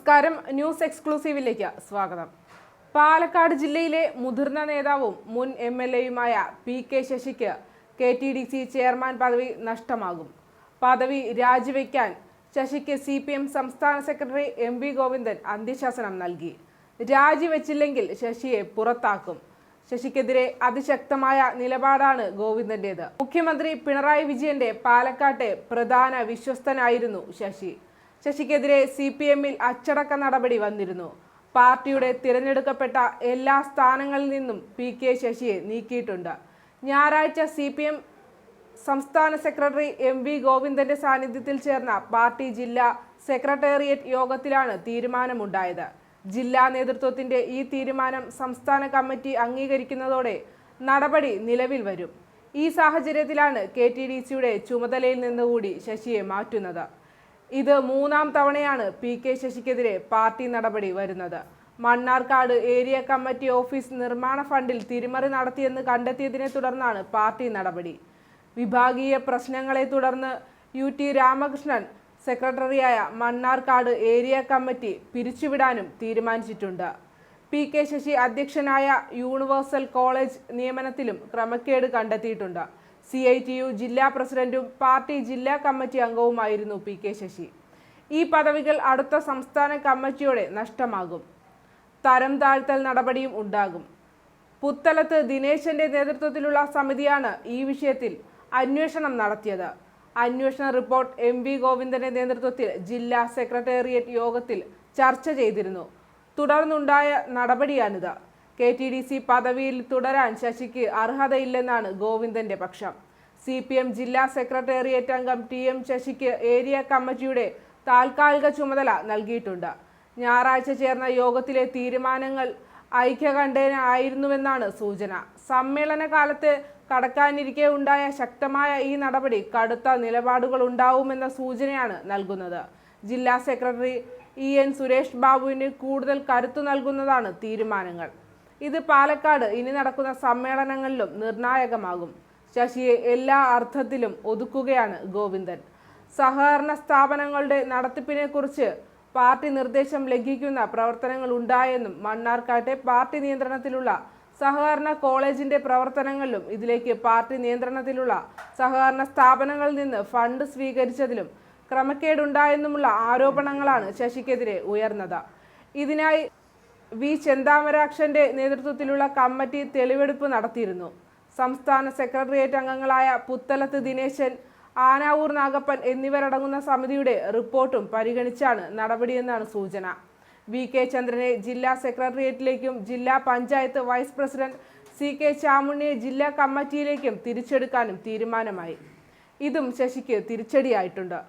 നമസ്കാരം. ന്യൂസ് എക്സ്ക്ലൂസീവിലേക്ക് സ്വാഗതം. പാലക്കാട് ജില്ലയിലെ മുതിർന്ന നേതാവും മുൻ എം എൽ എയുമായ P K ശശിക്ക് K T D C chairman പദവി നഷ്ടമാകും. പദവി രാജിവെക്കാൻ ശശിക്ക് സി പി എം സംസ്ഥാന സെക്രട്ടറി എം വി ഗോവിന്ദൻ അന്ത്യശാസനം നൽകി. രാജിവെച്ചില്ലെങ്കിൽ ശശിയെ പുറത്താക്കും. ശശിക്കെതിരെ അതിശക്തമായ നിലപാടാണ് ഗോവിന്ദന്റേത്. മുഖ്യമന്ത്രി പിണറായി വിജയന്റെ പാലക്കാട്ടെ പ്രധാന വിശ്വസ്തനായിരുന്നു ശശി. ശശിക്കെതിരെ സി പി എമ്മിൽ അച്ചടക്ക നടപടി വന്നിരുന്നു. പാർട്ടിയുടെ തിരഞ്ഞെടുക്കപ്പെട്ട എല്ലാ സ്ഥാനങ്ങളിൽ നിന്നും പി കെ ശശിയെ നീക്കിയിട്ടുണ്ട്. ഞായറാഴ്ച സി പി എം സംസ്ഥാന സെക്രട്ടറി എം വി ഗോവിന്ദന്റെ സാന്നിധ്യത്തിൽ ചേർന്ന പാർട്ടി ജില്ലാ സെക്രട്ടേറിയറ്റ് യോഗത്തിലാണ് തീരുമാനമുണ്ടായത്. ജില്ലാ നേതൃത്വത്തിന്റെ ഈ തീരുമാനം സംസ്ഥാന കമ്മിറ്റി അംഗീകരിക്കുന്നതോടെ നടപടി നിലവിൽ വരും. ഈ സാഹചര്യത്തിലാണ് കെ ടി ഡി സിയുടെ ചുമതലയിൽ നിന്നുകൂടി ശശിയെ മാറ്റുന്നത്. ഇത് മൂന്നാം തവണയാണ് പി കെ ശശിക്കെതിരെ പാർട്ടി നടപടി വരുന്നത്. മണ്ണാർക്കാട് ഏരിയ കമ്മിറ്റി ഓഫീസ് നിർമ്മാണ ഫണ്ടിൽ തിരിമറി നടത്തിയെന്ന് കണ്ടെത്തിയതിനെ തുടർന്നാണ് പാർട്ടി നടപടി. വിഭാഗീയ പ്രശ്നങ്ങളെ തുടർന്ന് യു ടി രാമകൃഷ്ണൻ സെക്രട്ടറിയായ മണ്ണാർക്കാട് ഏരിയ കമ്മിറ്റി പിരിച്ചുവിടാനും തീരുമാനിച്ചിട്ടുണ്ട്. പി കെ ശശി അധ്യക്ഷനായ യൂണിവേഴ്സൽ കോളേജ് നിയമനത്തിലും ക്രമക്കേട് കണ്ടെത്തിയിട്ടുണ്ട്. സി ഐ ടി യു ജില്ലാ പ്രസിഡന്റും പാർട്ടി ജില്ലാ കമ്മിറ്റി അംഗവുമായിരുന്നു പി കെ ശശി. ഈ പദവികൾ അടുത്ത സംസ്ഥാന കമ്മിറ്റിയോടെ നഷ്ടമാകും. തരം താഴ്ത്തൽ നടപടിയും ഉണ്ടാകും. പുത്തലത്ത് ദിനേശന്റെ നേതൃത്വത്തിലുള്ള സമിതിയാണ് ഈ വിഷയത്തിൽ അന്വേഷണം നടത്തിയത്. അന്വേഷണ റിപ്പോർട്ട് എം വി ഗോവിന്ദന്റെ നേതൃത്വത്തിൽ ജില്ലാ സെക്രട്ടേറിയറ്റ് യോഗത്തിൽ ചർച്ച ചെയ്തിരുന്നു. തുടർന്നുണ്ടായ നടപടിയാണിത്. കെ ടി ഡി സി പദവിയിൽ തുടരാൻ ശശിക്ക് അർഹതയില്ലെന്നാണ് ഗോവിന്ദന്റെ പക്ഷം. സി പി എം ജില്ലാ സെക്രട്ടേറിയറ്റ് അംഗം ടി എം ശശിക്ക് ഏരിയ കമ്മിറ്റിയുടെ താൽക്കാലിക ചുമതല നൽകിയിട്ടുണ്ട്. ഞായറാഴ്ച ചേർന്ന യോഗത്തിലെ തീരുമാനങ്ങൾ ഐക്യകണ്ഠേന ആയിരുന്നുവെന്നാണ് സൂചന. സമ്മേളന കാലത്ത് കടക്കാനിരിക്കെ ഉണ്ടായ ശക്തമായ ഈ നടപടി കടുത്ത നിലപാടുകൾ ഉണ്ടാവുമെന്ന സൂചനയാണ് നൽകുന്നത്. ജില്ലാ സെക്രട്ടറി ഇ എൻ സുരേഷ് ബാബുവിന് കൂടുതൽ കരുത്തു നൽകുന്നതാണ് തീരുമാനങ്ങൾ. ഇത് പാലക്കാട് ഇനി നടക്കുന്ന സമ്മേളനങ്ങളിലും നിർണായകമാകും. ശശിയെ എല്ലാ അർത്ഥത്തിലും ഒതുക്കുകയാണ് ഗോവിന്ദൻ. സഹകരണ സ്ഥാപനങ്ങളുടെ നടത്തിപ്പിനെക്കുറിച്ച് പാർട്ടി നിർദ്ദേശം ലംഘിക്കുന്ന പ്രവർത്തനങ്ങൾ ഉണ്ടായെന്നും മണ്ണാർക്കാട്ടെ പാർട്ടി നിയന്ത്രണത്തിലുള്ള സഹകരണ കോളേജിന്റെ പ്രവർത്തനങ്ങളിലും ഇതിലേക്ക് പാർട്ടി നിയന്ത്രണത്തിലുള്ള സഹകരണ സ്ഥാപനങ്ങളിൽ നിന്ന് ഫണ്ട് സ്വീകരിച്ചതിലും ക്രമക്കേടുണ്ടായെന്നുമുള്ള ആരോപണങ്ങളാണ് ശശിക്കെതിരെ ഉയർന്നത്. ഇതിനായി വി ചെന്താമരാക്ഷന്റെ നേതൃത്വത്തിലുള്ള കമ്മിറ്റി തെളിവെടുപ്പ് നടത്തിയിരുന്നു. സംസ്ഥാന സെക്രട്ടേറിയറ്റ് അംഗങ്ങളായ പുത്തലത്ത് ദിനേശൻ ആനാവൂർ നാഗപ്പൻ എന്നിവരടങ്ങുന്ന സമിതിയുടെ റിപ്പോർട്ടും പരിഗണിച്ചാണ് നടപടിയെന്നാണ് സൂചന. വി കെ ചന്ദ്രനെ ജില്ലാ സെക്രട്ടേറിയറ്റിലേക്കും ജില്ലാ panchayat vice president C K ചാമുണ്ണിയെ ജില്ലാ കമ്മിറ്റിയിലേക്കും തിരിച്ചെടുക്കാനും തീരുമാനമായി. ഇതും ശശിക്ക് തിരിച്ചടിയായിട്ടുണ്ട്.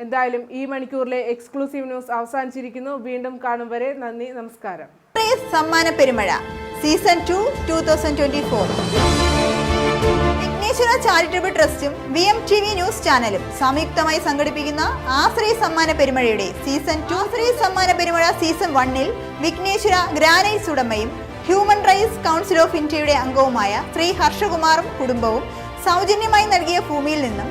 എന്തായാലും ഈ മണിക്കൂറിലെ എക്സ്ക്ലൂസീവ് ന്യൂസ് അവസാനിച്ചിരിക്കുന്നു. വീണ്ടും കാണും വരെ. നന്ദി നമസ്കാരം. സമ്മാന പെരുമഴ. Season two two thousand twenty four Vighneshwara charitable ട്രസ്റ്റും V M T V news ചാനലും സംയുക്തമായി സംഘടിപ്പിക്കുന്ന ആശ്രയ സമ്മാന പെരുമഴയുടെ സീസൺ ടു ആശ്രയ സമ്മാന പെരുമഴ സീസൺ വണ്ണിൽ വിഘ്നേശ്വര ഗ്രാനൈറ്റ്സ് ഉടമയും ഹ്യൂമൻ റൈറ്റ്സ് കൗൺസിൽ ഓഫ് ഇന്ത്യയുടെ അംഗവുമായ ശ്രീ ഹർഷകുമാറും കുടുംബവും സൗജന്യമായി നൽകിയ ഭൂമിയിൽ നിന്നും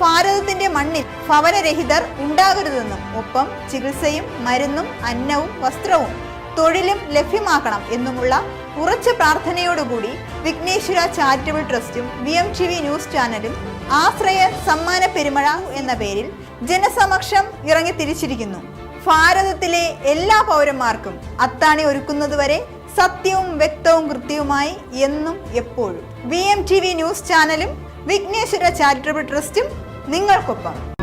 ഭാരതത്തിന്റെ മണ്ണിൽ ഭവനരഹിതർ ഉണ്ടാകരുതെന്നും ഒപ്പം ചികിത്സയും മരുന്നും അന്നവും വസ്ത്രവും തൊഴിലും ലഭ്യമാക്കണം എന്നുമുള്ള ഉറച്ച പ്രാർത്ഥനയോടുകൂടി Vighneshwara charitable ട്രസ്റ്റും V M T V news ചാനലും ആശ്രയ സമ്മാന പെരുമഴ എന്ന പേരിൽ ജനസമക്ഷം ഇറങ്ങി തിരിച്ചിരിക്കുന്നു. ഭാരതത്തിലെ എല്ലാ പൗരന്മാർക്കും അത്താണി ഒരുക്കുന്നതുവരെ സത്യവും വ്യക്തവും കൃത്യവുമായി എന്നും എപ്പോഴും. V M T V news ചാനലും വിഘ്നേശ്വര ചാരിറ്റബിൾ ട്രസ്റ്റും നിങ്ങൾക്കൊപ്പം